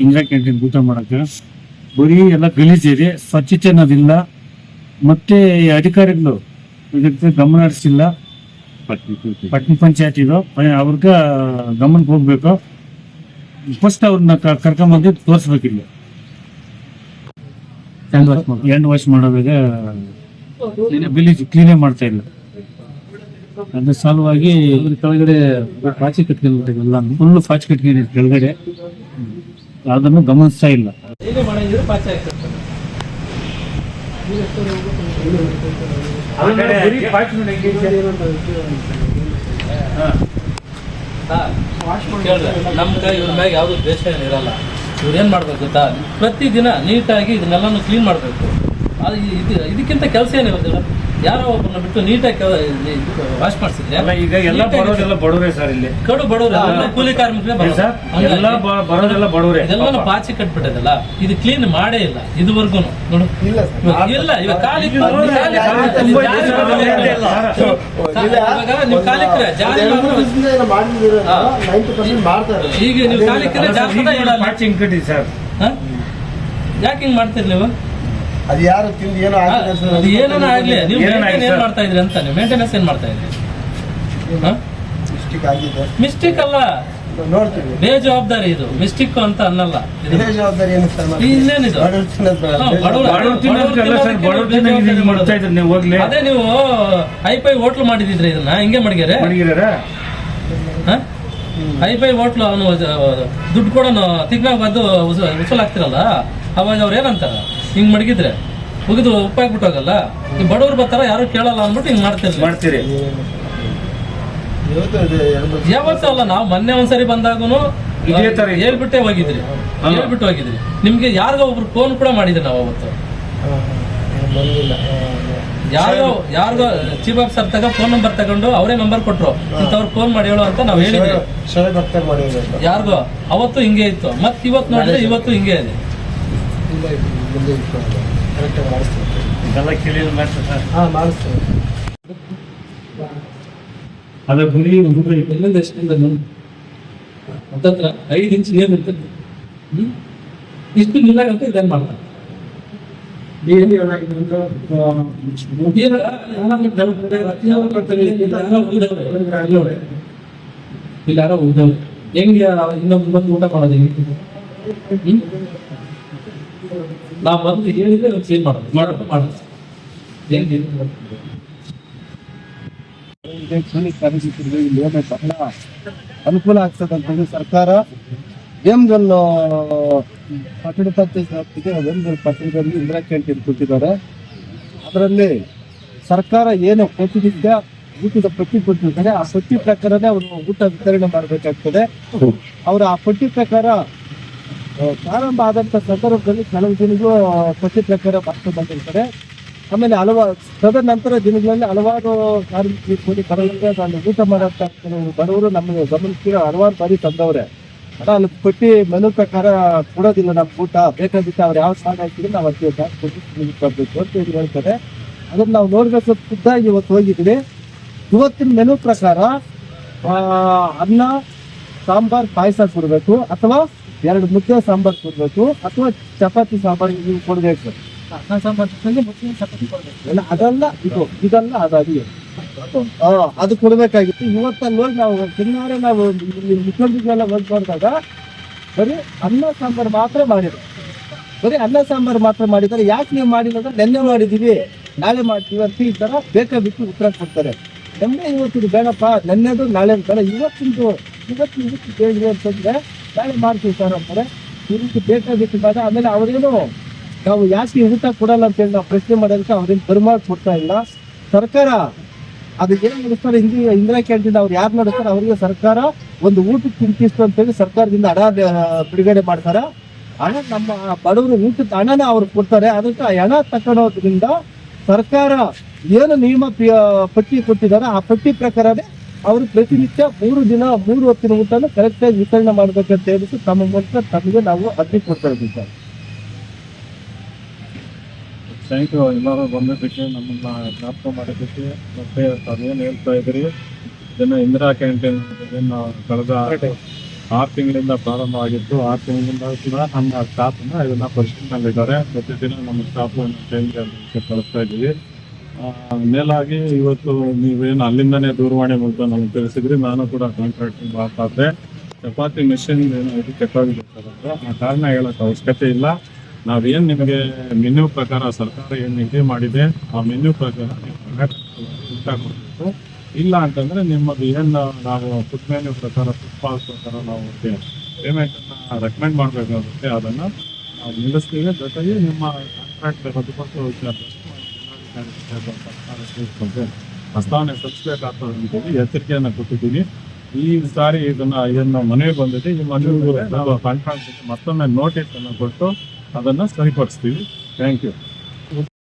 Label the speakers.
Speaker 1: Indira canteen ಊಟ ಮಾಡಕ್ಕೆ. ಬರೀ ಎಲ್ಲ ಗಲೀಜಿದೆ ಸ್ವಚ್ಛತೆ ಅನ್ನೋದಿಲ್ಲ ಮತ್ತೆ ಈ ಅಧಿಕಾರಿಗಳು ಇದಕ್ಕೆ ಗಮನ ಹರಿಸಿಲ್ಲ. ಪಟ್ಟಣ ಪಂಚಾಯತ್ ಇದು. ಅವ್ರಿಗೆ ಗಮನಕ್ಕೆ ಹೋಗ್ಬೇಕು. ಫಸ್ಟ್ ಅವ್ರನ್ನ ಕರ್ಕೊಂಬಂದು ತೋರಿಸ್ಬೇಕಿಲ್ಲ. ಹ್ಯಾಂಡ್ ವಾಶ್ ಮಾಡೋದಾಗ ಗಲೀಜು ಕ್ಲೀನೇ ಮಾಡ್ತಾ ಇಲ್ಲ. ಅದ್ರ ಸಲುವಾಗಿ
Speaker 2: ಕೆಳಗಡೆ ಪಾಚಿ ಕಟ್ಕೊಂಡಿಲ್ಲ ಎಲ್ಲ
Speaker 1: ಫುಲ್ ಪಾಚಿ ಕಟ್ಕೊಂಡಿದೆ ಕೆಳಗಡೆ. ಅದನ್ನು ಗಮನಿಸ್ತಾ ಇಲ್ಲ.
Speaker 2: ಏನೇ ಮಾಡಿದ್ರೆ ಪಾಚಿ ಹಾಕಿರ್ತಾರೆ ನಮ್ಗೆ ಇವ್ರ ಮ್ಯಾಗ ಯಾವ್ದು ದ್ವೇಷ ಏನ್ ಇರಲ್ಲ. ಇವ್ರು ಏನ್ ಮಾಡ್ಬೇಕು ಗೊತ್ತಾ? ಪ್ರತಿದಿನ ನೀಟಾಗಿ ಇದನ್ನೆಲ್ಲ ಕ್ಲೀನ್ ಮಾಡ್ಬೇಕು. ಅದು ಇದು ಇದಕ್ಕಿಂತ ಕೆಲಸ ಏನಿರೋದಿಲ್ಲ? ಯಾರೋ ಒಬ್ಬನ ಬಿಟ್ಟು ನೀಟಾಗಿ ವಾಶ್ ಮಾಡಿಸಿದ್ರೆ
Speaker 1: ಅಲ್ಲ ಈಗ ಎಲ್ಲ ಬರೋದೆಲ್ಲ ಬಡವರೇ ಸರ್ ಇಲ್ಲಿ.
Speaker 2: ಕಡು ಬಡವರು ಎಲ್ಲ ಕೂಲಿ ಕಾರ್ಮಿಕರೇ
Speaker 1: ಸರ್ ಎಲ್ಲ ಬ- ಬರೋದೆಲ್ಲ ಬಡವರೇ
Speaker 2: ಇದೆಲ್ಲ ಪಾಚಿ ಕಟ್ಬಿಟ್ಟದಲ್ಲ. ಇದು ಕ್ಲೀನ್ ಮಾಡೇ ಇಲ್ಲ ಇದುವರೆಗೂ ನೋಡು. ಇವಾಗ ಇಲ್ಲ ಇವಾಗ ಖಾಲಿ ನೀವು ಕಾಲಿಕ್ರೆ. ಈಗ ನೀವು ಕಾಲಿಕ್ರೆ ಜಾಸ್ತಿ
Speaker 1: ಕಟ್ಟಿದೆ ಸರ್.
Speaker 2: ಹಾ? ಯಾಕೆ ಹಿಂಗ್ ಮಾಡ್ತೀರಿ ನೀವು
Speaker 3: ಅದು ಯಾರು ತಿಂದು ಏನೋ
Speaker 2: ಅದು ಏನೇನ ಆಗ್ಲಿ ನೀವು ಮೇಂಟೈನ್ ಏನ್ ಮಾಡ್ತಾ ಇದ್ರಿ ಅಂತ ನೀವು? ಮೇಂಟೆನೆನ್ಸ್ ಏನ್ ಮಾಡ್ತಾ ಇದ್ರಿ?
Speaker 3: ಮಿಸ್ಟೇಕ್ ಆಗಿದೆ.
Speaker 2: ಮಿಸ್ಟೇಕ್ ಅಲ್ಲ.
Speaker 3: ನೋಡ್ತೀವಿ
Speaker 2: ಬೇಜವಾಬ್ದಾರಿ ಇದು. ಮಿಸ್ಟೇಕ್ ಅಂತ ಅನ್ನಲ್ಲ? ಇನ್ನೇನಿದು?
Speaker 3: ಬೇಜವಾಬ್ದಾರಿ.
Speaker 1: ಇದ್ರು ನೀವು ಹೋಗ್ಲಿ?
Speaker 2: ಅದೇ ನೀವು ಹೈಫೈ ಹೋಟ್ಲು ಮಾಡಿದಿದ್ರೆ ಇದನ್ನ ಹಿಂಗೆ ಮಡಗ್ಯಾರೆ?
Speaker 1: ಹೈ?
Speaker 2: ಹೈಫೈ ಹೋಟ್ಲು ಅವನು ದುಡ್ಡು ಕೊಡೋನು ತಿಂಗಳ ಬಂದು ಉಸಲ್ ಆಗ್ತಿರಲ್ಲ ಅವಾಗ ಅವ್ರು ಏನಂತಾರ? ಹಿಂಗ್ ಮಡಗಿದ್ರೆ ಮುಗಿದು ಉಪ್ಪಾಗ್ಬಿಟ್ಟು ಹೋಗಲ್ಲ ಈ ಬಡವ್ರು ಬರ್ತಾರ ಯಾರು ಕೇಳಲ್ಲ ಅಂದ್ಬಿಟ್ಟು ಹಿಂಗ್
Speaker 1: ಮಾಡ್ತೀರಿ.
Speaker 3: ಮಾಡ್ತೀರಿ.
Speaker 2: ಯಾವತ್ತೂ ಅಲ್ಲ ನಾವು ಮೊನ್ನೆ ಒಂದ್ಸರಿ ಬಂದಾಗೂ
Speaker 1: ಇದೇ ತರ ಇತ್ತು.
Speaker 2: ಹೇಳ್ಬಿಟ್ಟೆ ಹೋಗಿದ್ರಿ. ಹೇಳ್ಬಿಟ್ಟು ಹೋಗಿದ್ರಿ. ನಿಮ್ಗೆ ಯಾರಿಗೋ ಒಬ್ರು ಫೋನ್ ಕೂಡ ಮಾಡಿದ್ರಿ ನಾವು ಅವತ್ತು.
Speaker 3: ಯಾರೋ ಹಾ, ಚೀಫ್ ಆಫ್ ಸರ್
Speaker 2: ಯಾರಿಗೋ ಯಾರಿಗೋ ಚೀಫ್ ಆಫೀಸರ್ ತಗ ಫೋನ್ ನಂಬರ್ ತಗೊಂಡು ಅವರೇ ನಂಬರ್ ಕೊಟ್ರು. ಇಂಥವ್ರು ಫೋನ್ ಮಾಡಿ ಹೇಳೋ ಅಂತ ನಾವು ಹೇಳಿದ್ವಿ. ಯಾರ್ಗೋ ಅವತ್ತು ಹಿಂಗೆ ಇತ್ತು. ಮತ್ ಇವತ್ತು ನೋಡಿದ್ರೆ ಇವತ್ತು ಹಿಂಗೆ ಇದು.
Speaker 3: ಮುಂದೆ ಇಟ್ಕೊಂಡು ಕರೆಕ್ಟಾಗಿ ಮಾಡಿಸ್ತೀವಿ
Speaker 1: ಇದೆಲ್ಲ ಕೇಳಿದ್ರೆ ಸರ್?
Speaker 3: ಹಾ ಮಾಡಿಸ್ತೀವಿ
Speaker 1: ಅದ ಗುರಿ ಹುಡುಗರು
Speaker 2: ಎಲ್ಲಿಂದ ಎಷ್ಟಿಂದ ಹತ್ತತ್ರ ಐದು ಇಂಚ್ ನೀರು ಇರ್ತದೆ. ಹ್ಮ್? ಇಷ್ಟು ನಿಲ್ಲಾಗಂತ ಇದೇನ್ ಮಾಡ್ತಾರೆ. ಇಲ್ಲ ಇಲ್ಲಿ ಯಾರೋ ಉಳ್ದವ್ರು. ಹೆಂಗೆ ಇನ್ನೊಂದು ಬಂದು ಊಟ ಮಾಡೋದು ಹೆಂಗೆ? ಹ್ಮ್? ನಾವು ಬಂದು ಹೇಳಿದ್ರೆ ಕ್ಲೀನ್ ಮಾಡೋದು. ಮಾಡೋದು ಮಾಡೋದು. ಹೆಂಗೆ
Speaker 3: ಬಹಳ ಅನುಕೂಲ ಆಗ್ತದೆ ಅಂತಂದ್ರೆ ಸರ್ಕಾರ ವೇಮ್ಗಲ್ಲು ಪಟ್ಟಣ ಪಂಚಾಯತ್ ವೇಮ್ಗಲ್ ಪಟ್ಟಣದಲ್ಲಿ ಇಂದಿರಾ ಕ್ಯಾಂಟೀನ್ ಕೊಟ್ಟಿದ್ದಾರೆ. ಅದರಲ್ಲಿ ಸರ್ಕಾರ ಏನು ಪ್ರತಿನಿತ್ಯ ಊಟದ ಪಟ್ಟಿ ಕೊಟ್ಟಿರ್ತಾರೆ ಆ ಪಟ್ಟಿ ಪ್ರಕಾರನೇ ಅವರು ಊಟ ವಿತರಣೆ ಮಾಡಬೇಕಾಗ್ತದೆ. ಅವರು ಆ ಪಟ್ಟಿ ಪ್ರಕಾರ ಪ್ರಾರಂಭ ಆದಂಥ ಸಂದರ್ಭದಲ್ಲಿ ಕೆಲವು ದಿನಗಳು ಪಟ್ಟಿ ಪ್ರಕಾರ ಬರ್ತಾ ಬಂದಿರ್ತಾರೆ ಆಮೇಲೆ ಹಲವಾರು ತದನಂತರ ದಿನಗಳಲ್ಲಿ ಹಲವಾರು ಕಾರ್ಮಿಕರು ಕೂಲಿ ಬರೋದ್ರಿಂದ ಅಲ್ಲಿ ಊಟ ಮಾಡೋಂಥ ಕೆಲವರು ಬಡವರು ನಮಗೆ ಗಮನಿಸಿ ಹಲವಾರು ಬಾರಿ ತಂದವ್ರೆ. ಅಣ್ಣ ಅಲ್ಲಿ ಪಟ್ಟಿ ಮೆನು ಪ್ರಕಾರ ಕೊಡೋದಿಲ್ಲ ನಮ್ಮ ಊಟ ಬೇಕಾಗಿತ್ತು ಅವ್ರು ಯಾವ ಸ್ಥಾನ ಹಾಕಿದ್ರೆ ನಾವು ಅದಕ್ಕೆ ಜಾಸ್ತಿ ಕೊಟ್ಟು ಕೊಡ್ಬೇಕು ಅಂತ ಹೇಳಿ ಹೇಳ್ತಾರೆ. ಅದನ್ನ ನಾವು ನೋಡಬೇಕು ಖುದ್ದಾಗಿ ಇವತ್ತು ಹೋಗಿದ್ವಿ ಇವತ್ತಿನ ಮೆನು ಪ್ರಕಾರ ಅನ್ನ, ಸಾಂಬಾರ್, ಪಾಯಸ ಕೊಡಬೇಕು. ಅಥವಾ ಎರಡು ಮುದ್ದೆ ಸಾಂಬಾರ್ ಕೊಡಬೇಕು ಅಥವಾ ಚಪಾತಿ ಸಾಂಬಾರ್ ನೀವು ಕೊಡ್ಬೇಕು.
Speaker 2: ಅನ್ನ ಸಾಂಬಾರ್ ಜೊತೆಗೆ ಮುಸ್ಲಿಂ ಚಪಾತಿ ಕೊಡ್ಬೇಕು.
Speaker 3: ಇಲ್ಲ ಅದಲ್ಲ ಇದು ಇದಲ್ಲ ಅದು ಅಡಿಗೆ ಆ, ಅದು ಕೊಡಬೇಕಾಗಿತ್ತು. ಇವತ್ತಲ್ಲಿ ಹೋಗಿ ನಾವು ಶನಿವಾರ ನಾವು ಹೋಗಿ ಬಂದಾಗ ಬರೀ ಅನ್ನ ಸಾಂಬಾರು ಮಾತ್ರ ಮಾಡಿದ್ರು. ಬರೀ ಅನ್ನ ಸಾಂಬಾರು ಮಾತ್ರ ಮಾಡಿದ್ದಾರೆ. ಯಾಕೆ ನೀವು ಮಾಡಿಲ್ಲ ಅಂದ್ರೆ ನೆನ್ನೆ ಮಾಡಿದ್ದೀವಿ. ನಾಳೆ ಮಾಡ್ತೀವಿ ಅಂತ ಈ ತರ ಬೇಕಾ ಬಿಟ್ಟು ಉತ್ತರ ಕೊಡ್ತಾರೆ. ನೆನ್ನೆ ಇವತ್ತಿದು ಬೇಡಪ್ಪ ನೆನ್ನೆದು ನಾಳೆ ಅಂತಾರೆ. ಇವತ್ತಿಂದು ಇವತ್ತು ಇದಕ್ಕೆ ಕೇಳಿದ್ರೆ ಅಂತಂದ್ರೆ ನಾಳೆ ಮಾಡ್ತೀವಿ ಸರ್ ಅಂತಾರೆ. ಈ ರೀತಿ ಬೇಕಾಗಿತ್ತು ಆಮೇಲೆ ಅವರೇನು ನಾವು ಯಾಕೆ ಊಟ ಕೊಡಲ್ಲ ಅಂತ ಹೇಳಿ ನಾವು ಪ್ರಶ್ನೆ ಮಾಡೋದಕ್ಕೆ ಅವ್ರೇನು ಪರಿಮಾಣ ಕೊಡ್ತಾ ಇಲ್ಲ. ಸರ್ಕಾರ ಅದು ಏನು ನಡೆಸ್ತಾರೆ ಹಿಂದಿ, ಇಂದಿರಾ ಕ್ಯಾಂಟೀನ್ ಅವ್ರು ಯಾರು ನಡೆಸ್ತಾರೆ ಅವರಿಗೆ ಸರ್ಕಾರ ಒಂದು ಊಟಕ್ಕೆ ತಿಂತಿಸ್ತು ಅಂತೇಳಿ ಸರ್ಕಾರದಿಂದ ಹಣ ಬಿಡುಗಡೆ ಮಾಡ್ತಾರೆ. ಹಣ ನಮ್ಮ ಬಡವರು ಊಟದ ಹಣನ ಅವ್ರು ಕೊಡ್ತಾರೆ. ಅದಕ್ಕೆ ಆ ಹಣ ತಗೊಳೋದ್ರಿಂದ ಸರ್ಕಾರ ಏನು ನಿಯಮ ಪಟ್ಟಿ ಕೊಟ್ಟಿದ್ದಾರೆ ಆ ಪಟ್ಟಿ ಪ್ರಕಾರನೇ ಅವರು ಪ್ರತಿನಿತ್ಯ ಮೂರು ದಿನ, ಮೂರು ಹೊತ್ತಿನ ಊಟನ ಕರೆಕ್ಟಾಗಿ ವಿತರಣೆ ಮಾಡ್ಬೇಕಂತ ಹೇಳ್ಬಿಟ್ಟು ತಮ್ಮ ಮೂಲಕ ತಮಗೆ ನಾವು ಅರ್ಜಿ ಕೊಡ್ತಾ ಇದ್ದೀವಿ. ಸರ್
Speaker 1: ಥ್ಯಾಂಕ್ ಯು ಎಲ್ಲರೂ ಬಂದಿದ್ದಕ್ಕೆ ನಮ್ಮನ್ನ ಜ್ಞಾಪಕ ಮಾಡಿದ್ದಕ್ಕೆ ಮತ್ತೆ ತಾವೇನು ಹೇಳ್ತಾ ಇದ್ರಿ ಇದನ್ನ ಇಂದಿರಾ ಕ್ಯಾಂಟೀನ್ ಏನು ಕಳೆದ
Speaker 4: ಆರು ತಿಂಗಳಿಂದ ಪ್ರಾರಂಭ ಆಗಿತ್ತು ಆರು ತಿಂಗಳಿಂದ ಕೂಡ ನಮ್ಮ ಸ್ಟಾಫ್ನ ಇದನ್ನ ಪರಿಶೀಲನೆಯಲ್ಲಿದ್ದಾರೆ ಪ್ರತಿದಿನ ನಮ್ಮ ಸ್ಟಾಫ್ ಚೇಂಜ್ ಕಳಿಸ್ತಾ ಇದ್ದೀವಿ. ಮೇಲಾಗಿ ಇವತ್ತು ನೀವೇನು ಅಲ್ಲಿಂದನೇ ದೂರವಾಣಿ ಮೂಲಕ ನಮ್ಗೆ ತಿಳಿಸಿದ್ರಿ, ನಾನು ಕೂಡ ಕಾಂಟ್ರಾಕ್ಟ್ ಮಾತಾಡಿದೆ. ಚಪಾತಿ ಮೆಷಿನ್ ಏನೋ ಕೆಟ್ಟೋಗಿದೆ ಸರ್ ಆ ಕಾರಣ ಹೇಳಕ್ ಅವಶ್ಯಕತೆ ಇಲ್ಲ. ನಾವೇನು ನಿಮಗೆ ಮೆನ್ಯೂ ಪ್ರಕಾರ ಸರ್ಕಾರ ಏನು ನಿಗದಿ ಮಾಡಿದೆ, ಆ ಮೆನ್ಯೂ ಪ್ರಕಾರ ನೀವು ಇಲ್ಲ ಅಂತಂದ್ರೆ ನಿಮ್ಮದು ಏನು ನಾವು ಫುಡ್ ಮೆನ್ಯೂ ಪ್ರಕಾರ ಫುಡ್ ಪಾಸ್ ಪ್ರಕಾರ ನಾವು ಪೇಮೆಂಟ್ ಅನ್ನ ರೆಕಮೆಂಡ್ ಮಾಡಬೇಕಾಗುತ್ತೆ. ಅದನ್ನ ನಾವು ನಿಲ್ಲಿಸ್ತೀವಿ. ಜೊತೆಗೆ ನಿಮ್ಮ ಕಾಂಟ್ರಾಕ್ಟ್ ರದ್ದುಪಡಿಸುವ ವಿಚಾರದಲ್ಲಿ ಸಲ್ಲಿಸಬೇಕಾಗ್ತದೆ ಅಂತೇಳಿ ಎಚ್ಚರಿಕೆಯನ್ನ ಕೊಟ್ಟಿದ್ದೀವಿ ಈ ಸಾರಿ ಇದನ್ನ ಇದನ್ನ ಮನೆಗೆ ಬಂದಿದೆ. ಈ ನಾವು ಕಾಂಟ್ರಾಕ್ಟ್ ಮತ್ತೊಮ್ಮೆ ನೋಟಿಸ್ ಅನ್ನು ಕೊಟ್ಟು ಅದನ್ನ ಸರಿಪಡಿಸ್ತೀವಿ. Thank you